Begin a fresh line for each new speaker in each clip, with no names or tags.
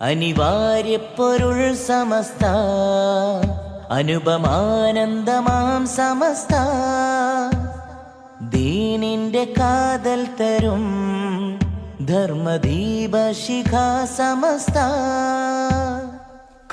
അനിവാര്യപ്പൊരുൾ സമസ്ത. അനുപമാനന്ദമാം സമസ്ത. ദീനിന്റെ കാതൽ തരും ധർമ്മദീപ ശിഖ സമസ്ത.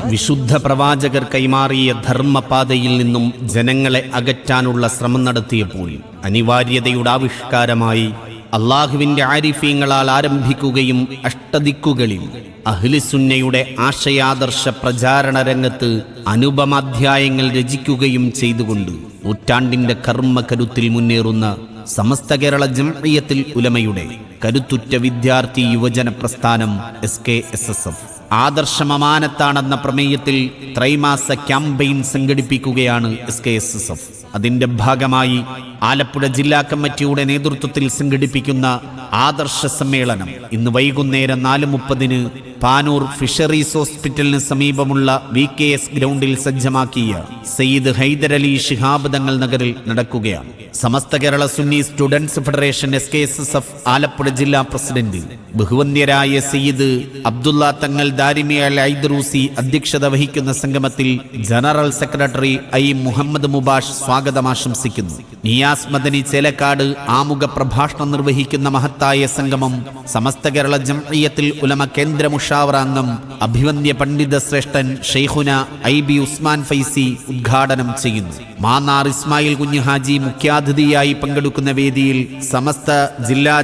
വിശുദ്ധ പ്രവാചകർ കൈമാറിയ ധർമ്മപാതയിൽ നിന്നും ജനങ്ങളെ അകറ്റാനുള്ള ശ്രമം നടത്തിയപ്പോൾ അനിവാര്യതയുടെ ആവിഷ്കാരമായി അള്ളാഹുവിന്റെ ആരിഫ്യങ്ങളാൽ ആരംഭിക്കുകയും അഷ്ടദിക്കുകളിൽ അഹ്ലിസുന്നയുടെ ആശയാദർശ പ്രചാരണ രംഗത്ത് അനുപമാധ്യായങ്ങൾ രചിക്കുകയും ചെയ്തുകൊണ്ട് നൂറ്റാണ്ടിന്റെ കർമ്മകരുത്തിൽ മുന്നേറുന്ന സമസ്ത കേരള ജംഇയ്യത്തിൽ ഉലമയുടെ കരുത്തുറ്റ വിദ്യാർത്ഥി യുവജന പ്രസ്ഥാനം S K S S F. ആദർശമമാനത്താണെന്ന പ്രമേയത്തിൽ ത്രൈമാസ campaign സംഘടിപ്പിക്കുകയാണ് S K S S F അതിന്റെ ഭാഗമായി ആലപ്പുഴ ജില്ലാ കമ്മിറ്റിയുടെ നേതൃത്വത്തിൽ സംഘടിപ്പിക്കുന്ന ആദർശ സമ്മേളനം ഇന്ന് വൈകുന്നേരം നാല് മുപ്പതിന് പാനൂർ ഫിഷറീസ് ഹോസ്പിറ്റലിന് സമീപമുള്ള വി കെ എസ് ഗ്രൗണ്ടിൽ സജ്ജമാക്കിയ സയ്യിദ് ഹൈദരലി ശിഹാബ് തങ്ങൾ നഗറിൽ നടക്കുകയാണ്. Samastha Kerala Sunni students federation S K S S F Alappuzha ജില്ലാ പ്രസിഡന്റ് ബഹുവന്യരായ സയ്യിദ് അബ്ദുള്ള തങ്ങൾ ദാരിമി അൽ ഐദ്രൂസി അധ്യക്ഷത വഹിക്കുന്ന സംഗമത്തിൽ general secretary I Muhammad Mubash സ്വാഗതം ആശംസിക്കുന്നു. നിയാസ് മദനി ചേലക്കാട് ആമുഖ പ്രഭാഷണം നിർവഹിക്കുന്ന മഹത്തായ സംഗമം സമസ്ത കേരള ജംഇയത്തിൽ ഉലമ കേന്ദ്ര മുഷാവറ അംഗം അഭിവന്ദ്യ പണ്ഡിത ശ്രേഷ്ഠൻ ഷെയ്ഖുന ഐ ബി ഉസ്മാൻ ഫൈസി ഉദ്ഘാടനം ചെയ്യുന്നു. മാന്നാർ ഇസ്മായിൽ കുഞ്ഞു ഹാജി മുഖ്യാതിഥിയായി പങ്കെടുക്കുന്ന വേദിയിൽ സമസ്ത ജില്ലാ